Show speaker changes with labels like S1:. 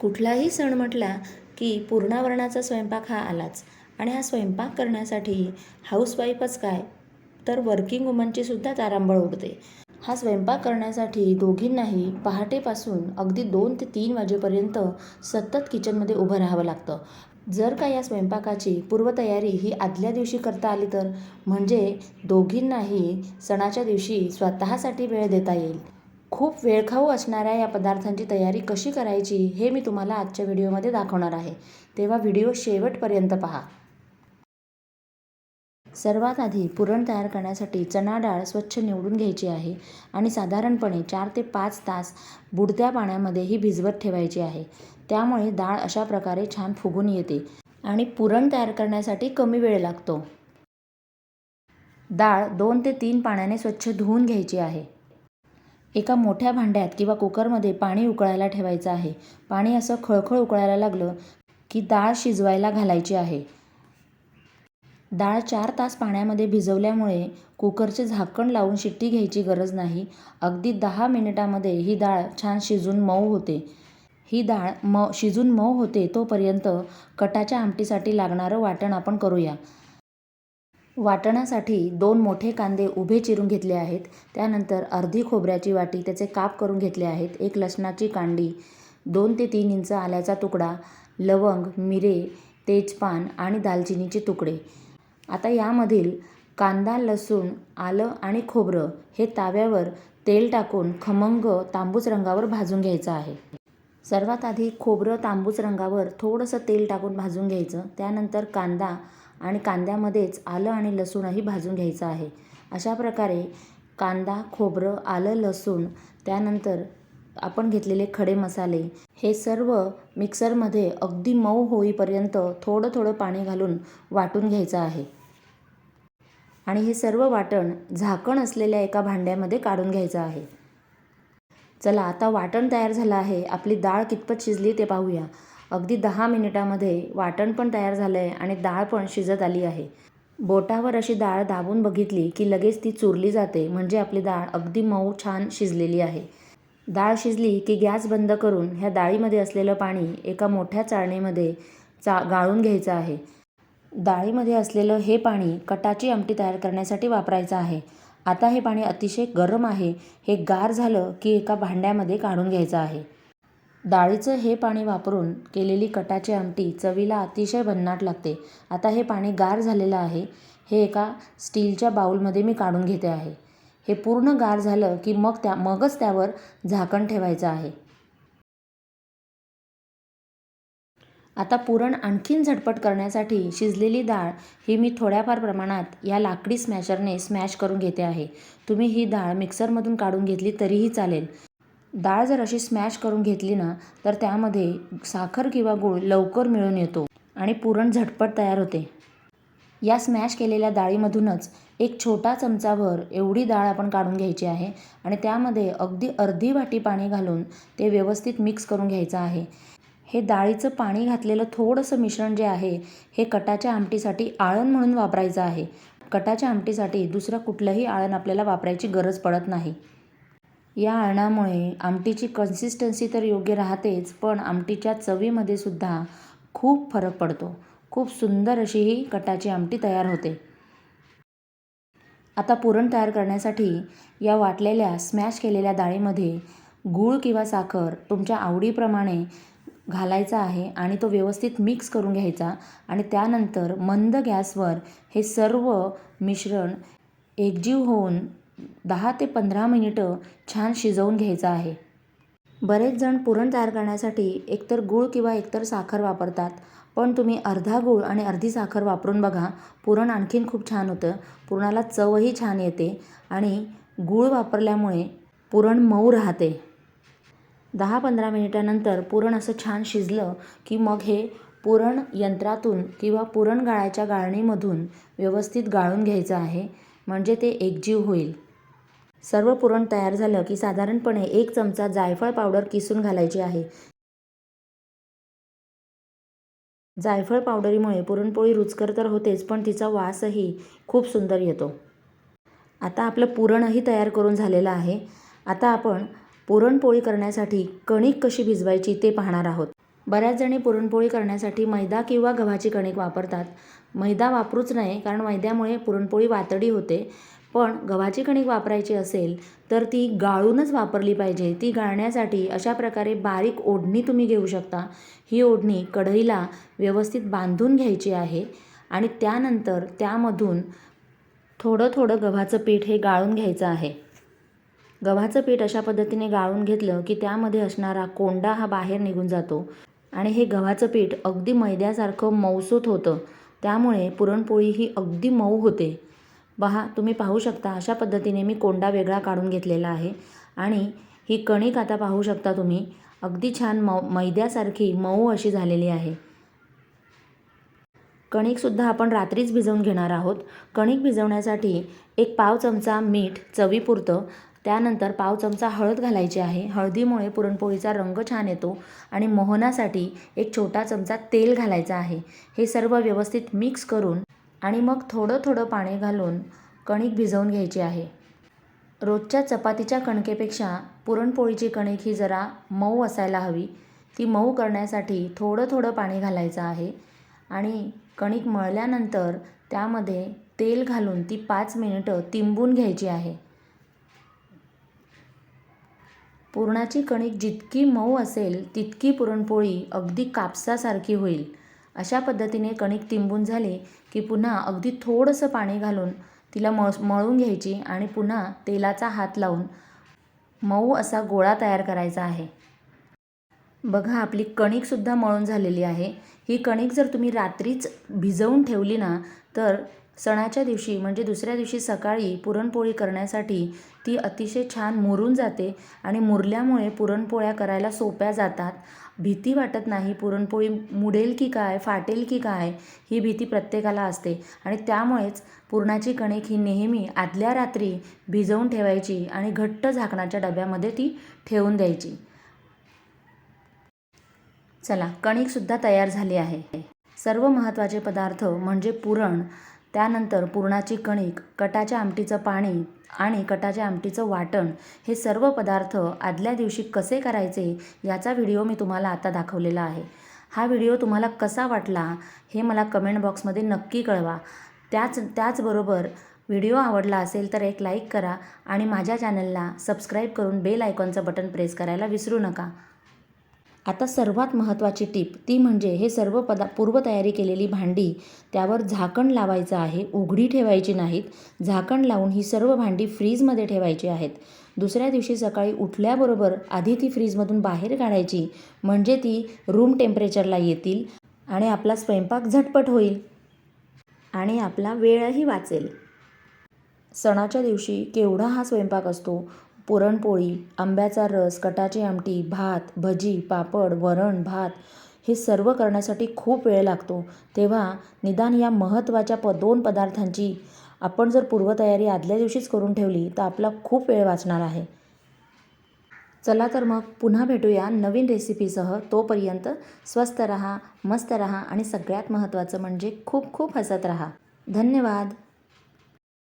S1: कुठलाही सण म्हटला की पूर्णावरणाचा स्वयंपाक हा आलाच. आणि हा स्वयंपाक करण्यासाठी हाऊसवाईफच काय? तर वर्किंग वुमनचीसुद्धा तारांबळ उडते. हा स्वयंपाक करण्यासाठी दोघींनाही पहाटेपासून अगदी दोन ते तीन वाजेपर्यंत सतत किचनमध्ये उभं राहावं लागतं. जर का या स्वयंपाकाची पूर्वतयारी ही आदल्या दिवशी करता आली तर म्हणजे दोघींनाही सणाच्या दिवशी स्वतःसाठी वेळ देता येईल. खूप वेळखाऊ असणाऱ्या या पदार्थांची तयारी कशी करायची हे मी तुम्हाला आजच्या व्हिडिओमध्ये दाखवणार आहे. तेव्हा व्हिडिओ शेवटपर्यंत पहा. सर्वात आधी पुरण तयार करण्यासाठी चणा डाळ स्वच्छ निवडून घ्यायची आहे आणि साधारणपणे चार ते पाच तास बुडत्या पाण्यामध्ये ही भिजवत ठेवायची आहे. त्यामुळे डाळ अशा प्रकारे छान फुगून येते आणि पुरण तयार करण्यासाठी कमी वेळ लागतो. डाळ दोन ते तीन पाण्याने स्वच्छ धुवून घ्यायची आहे. एका मोठ्या भांड्यात किंवा कुकरमध्ये पाणी उकळायला ठेवायचं आहे. पाणी असं खळखळ उकळायला लागलं की डाळ शिजवायला घालायची आहे. डाळ चार तास पाण्यामध्ये भिजवल्यामुळे कुकरचे झाकण लावून शिट्टी घ्यायची गरज नाही. अगदी दहा मिनिटामध्ये ही डाळ छान शिजून मऊ होते. ही डाळ म शिजून मऊ होते तोपर्यंत कटाच्या आमटीसाठी लागणारं वाटण आपण करूया. वाटणासाठी दोन मोठे कांदे उभे चिरून घेतले आहेत. त्यानंतर अर्धी खोबऱ्याची वाटी त्याचे काप करून घेतले आहेत. एक लसणाची कांडी दोन ते तीन इंच आल्याचा तुकडा लवंग मिरे तेजपान आणि दालचिनीचे तुकडे. आता यामधील कांदा लसूण आलं आणि खोबरं हे ताव्यावर तेल टाकून खमंग तांबूस रंगावर भाजून घ्यायचं आहे. सर्वात आधी खोबरं तांबूस रंगावर थोडंसं तेल टाकून भाजून घ्यायचं. त्यानंतर कांदा आणि कांद्यामध्येच आलं आणि लसूणही भाजून घ्यायचं आहे. अशा प्रकारे कांदा खोबरं आलं लसूण त्यानंतर आपण घेतलेले खडे मसाले हे सर्व मिक्सरमध्ये अगदी मऊ होईपर्यंत थोडं थोडं पाणी घालून वाटून घ्यायचं आहे. आणि हे सर्व वाटण झाकण असलेल्या एका भांड्यामध्ये काढून घ्यायचं आहे. चला आता वाटण तयार झालं आहे. आपली डाळ कितपत शिजली ते पाहूया. अगदी दहा मिनिटामध्ये वाटण पण तयार झालं आहे आणि डाळ पण शिजत आली आहे. बोटावर अशी डाळ दाबून बघितली की लगेच ती चुरली जाते म्हणजे आपली डाळ अगदी मऊ छान शिजलेली आहे. डाळ शिजली की गॅस बंद करून ह्या डाळीमध्ये असलेलं पाणी एका मोठ्या चाळणीमध्ये चा गाळून घ्यायचं आहे. डाळीमध्ये असलेलं हे पाणी कटाची आमटी तयार करण्यासाठी वापरायचं आहे. आता हे पाणी अतिशय गरम आहे. हे गार झालं की एका भांड्यामध्ये काढून घ्यायचं आहे. डाळीचं हे पाणी वापरून केलेली कटाची आमटी चवीला अतिशय भन्नाट लागते. आता हे पाणी गार झालेलं आहे. हे एका स्टीलच्या बाऊलमध्ये मी काढून घेते आहे. हे पूर्ण गार झालं की मग त्या मगच त्यावर झाकण ठेवायचं आहे. आता पुरण आणखीन झटपट करण्यासाठी शिजलेली डाळ ही मी थोड्याफार प्रमाणात या लाकडी स्मॅशरने स्मॅश करून घेते आहे. तुम्ही ही डाळ मिक्सरमधून काढून घेतली तरीही चालेल. डाळ जर अशी स्मॅश करून घेतली ना तर त्यामध्ये साखर किंवा गूळ लवकर मिळून येतो आणि पुरण झटपट तयार होते. या स्मॅश केलेल्या डाळीमधूनच एक छोटा चमचाभर एवढी डाळ आपण काढून घ्यायची आहे आणि त्यामध्ये अगदी अर्धी वाटी पाणी घालून ते व्यवस्थित मिक्स करून घ्यायचं आहे. हे डाळीचं पाणी घातलेलं थोडंसं मिश्रण जे आहे हे कटाच्या आमटीसाठी आळण म्हणून वापरायचं आहे. कटाच्या आमटीसाठी दुसरं कुठलंही आळण आपल्याला वापरायची गरज पडत नाही. या अळणामुळे आमटीची कन्सिस्टन्सी तर योग्य राहतेच पण आमटीच्या चवीमध्ये सुद्धा खूप फरक पडतो. खूप सुंदर अशी ही कटाची आमटी तयार होते. आता पुरण तयार करण्यासाठी या वाटलेल्या स्मॅश केलेल्या डाळीमध्ये गूळ किंवा साखर तुमच्या आवडीप्रमाणे घालायचा आहे आणि तो व्यवस्थित मिक्स करून घ्यायचा आणि त्यानंतर मंद गॅसवर हे सर्व मिश्रण एकजीव होऊन दहा ते पंधरा मिनिटं छान शिजवून घ्यायचं आहे. बरेच जण पुरण तयार करण्यासाठी एकतर गूळ किंवा एकतर साखर वापरतात पण तुम्ही अर्धा गूळ आणि अर्धी साखर वापरून बघा पुरण आणखीन खूप छान होतं. पुरणाला चवही छान येते आणि गूळ वापरल्यामुळे पुरण मऊ राहते. दहा पंधरा मिनिटानंतर पुरण असं छान शिजलं की मग हे पुरण यंत्रातून किंवा पुरण गाळायच्या गाळणीमधून व्यवस्थित गाळून घ्यायचं आहे म्हणजे ते एकजीव होईल. सर्व पुरण तयार झालं की साधारणपणे एक चमचा जायफळ पावडर किसून घालायची आहे. जायफळ पावडरीमुळे पुरणपोळी रुचकर तर होतेच पण तिचा वासही खूप सुंदर येतो. आता आपलं पुरणही तयार करून झालेलं आहे. आता आपण पुरणपोळी करण्यासाठी कणिक कशी भिजवायची ते पाहणार आहोत. बऱ्याच जणी पुरणपोळी करण्यासाठी मैदा किंवा गव्हाची कणिक वापरतात. मैदा वापरूच नये कारण मैद्यामुळे पुरणपोळी वातडी होते. पण गव्हाची कणिक वापरायची असेल तर ती गाळूनच वापरली पाहिजे. ती गाळण्यासाठी अशा प्रकारे बारीक ओढणी तुम्ही घेऊ शकता. ही ओढणी कढईला व्यवस्थित बांधून घ्यायची आहे आणि त्यानंतर त्यामधून थोडं थोडं गव्हाचं पीठ हे गाळून घ्यायचं आहे. गव्हाचं पीठ अशा पद्धतीने गाळून घेतलं की त्यामध्ये असणारा कोंडा हा बाहेर निघून जातो आणि हे गव्हाचं पीठ अगदी मैद्यासारखं मऊसूत होतं. त्यामुळे पुरणपोळी ही अगदी मऊ होते. पहा तुम्ही पाहू शकता अशा पद्धतीने मी कोंडा वेगळा काढून घेतलेला आहे. आणि ही कणिक आता पाहू शकता तुम्ही अगदी छान मऊ मैद्यासारखी मऊ अशी झालेली आहे. कणिकसुद्धा आपण रात्रीच भिजवून घेणार आहोत. कणिक भिजवण्यासाठी एक पाव चमचा मीठ चवीपुरतं त्यानंतर पाव चमचा हळद घालायची आहे. हळदीमुळे पुरणपोळीचा रंग छान येतो आणि मोहनासाठी एक छोटा चमचा तेल घालायचा आहे. हे सर्व व्यवस्थित मिक्स करून आणि मग थोडं थोडं पाणी घालून कणिक भिजवून घ्यायची आहे. रोजच्या चपातीच्या कणकेपेक्षा पुरणपोळीची कणिक ही जरा मऊ असायला हवी. ती मऊ करण्यासाठी थोडं थोडं पाणी घालायचं आहे आणि कणिक मळल्यानंतर त्यामध्ये तेल घालून ती पाच मिनिटं तिंबून घ्यायची आहे. पुरणाची कणिक जितकी मऊ असेल तितकी पुरणपोळी अगदी कापसासारखी होईल. अशा पद्धतीने कणिक तिंबून झाले की पुन्हा अगदी थोडंसं पाणी घालून तिला मळ मळून घ्यायची आणि पुन्हा तेलाचा हात लावून मऊ असा गोळा तयार करायचा आहे. बघा आपली कणिकसुद्धा मळून झालेली आहे. ही कणिक जर तुम्ही रात्रीच भिजवून ठेवली ना तर सणाच्या दिवशी म्हणजे दुसऱ्या दिवशी सकाळी पुरणपोळी करण्यासाठी ती अतिशय छान मुरून जाते आणि मुरल्यामुळे पुरणपोळ्या करायला सोप्या जातात. भीती वाटत नाही पुरणपोळी मुडेल की काय फाटेल की काय ही भीती प्रत्येकाला असते. आणि त्यामुळेच पुरणाची कणिक ही नेहमी आदल्या रात्री भिजवून ठेवायची आणि घट्ट झाकणाच्या डब्यामध्ये ती ठेवून द्यायची. चला कणिकसुद्धा तयार झाली आहे. सर्व महत्त्वाचे पदार्थ म्हणजे पुरण त्यानंतर पुरणाची कणिक कटाच्या आमटीचं पाणी आणि कटाच्या आमटीचं वाटण हे सर्व पदार्थ आदल्या दिवशी कसे करायचे याचा व्हिडिओ मी तुम्हाला आता दाखवलेला आहे. हा व्हिडिओ तुम्हाला कसा वाटला हे मला कमेंट बॉक्समध्ये नक्की कळवा. त्याच त्याचबरोबर व्हिडिओ आवडला असेल तर एक लाईक करा आणि माझ्या चॅनलला सबस्क्राईब करून बेल आयकॉनचं बटन प्रेस करायला विसरू नका. आता सर्वात महत्त्वाची टीप ती म्हणजे हे सर्व पदा पूर्वतयारी केलेली भांडी त्यावर झाकण लावायचं आहे उघडी ठेवायची नाहीत. झाकण लावून ही सर्व भांडी फ्रीजमध्ये ठेवायची आहेत. दुसऱ्या दिवशी सकाळी उठल्याबरोबर आधी ती फ्रीजमधून बाहेर काढायची म्हणजे ती रूम टेम्परेचरला येतील आणि आपला स्वयंपाक झटपट होईल आणि आपला वेळही वाचेल. सणाच्या दिवशी केवढा हा स्वयंपाक असतो? पुरणपोळी आंब्याचा रस कटाची आमटी भात भजी पापड वरण भात हे सर्व करण्यासाठी खूप वेळ लागतो. तेव्हा निदान या महत्त्वाच्या प दोन पदार्थांची आपण जर पूर्वतयारी आदल्या दिवशीच करून ठेवली तर आपला खूप वेळ वाचणार आहे. चला तर मग पुन्हा भेटूया नवीन रेसिपीसह. तोपर्यंत स्वस्त रहा मस्त रहा आणि सगळ्यात महत्त्वाचं म्हणजे खूप खूप हसत रहा. धन्यवाद!